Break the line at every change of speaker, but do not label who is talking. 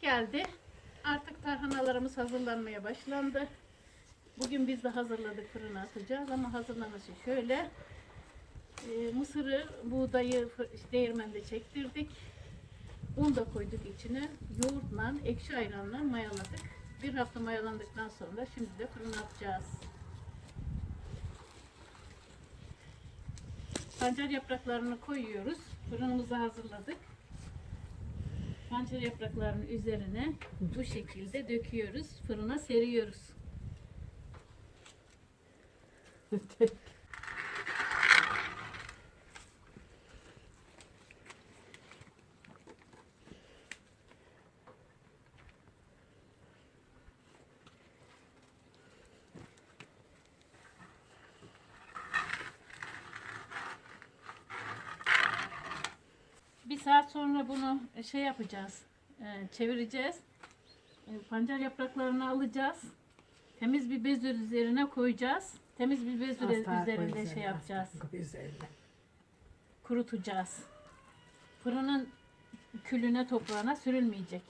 geldi. Artık tarhanalarımız hazırlanmaya başlandı. Bugün biz de hazırladık fırına atacağız ama hazırlaması şöyle. Ee, mısırı, buğdayı değirmende çektirdik. Un da koyduk içine. Yoğurtla, ekşi ayranla mayaladık. Bir hafta mayalandıktan sonra şimdi de fırına atacağız. Pancar yapraklarını koyuyoruz. Fırınımızı hazırladık. Pancar yapraklarının üzerine bu şekilde döküyoruz. Fırına seriyoruz. Bir saat sonra bunu şey yapacağız. e, Çevireceğiz. E, Pancar yapraklarını alacağız. Temiz bir bez üzerine koyacağız. Temiz bir bez üzerinde
koy
şey yapacağız.
üzerine.
Kurutacağız. Fırının külüne toprağına sürülmeyecek.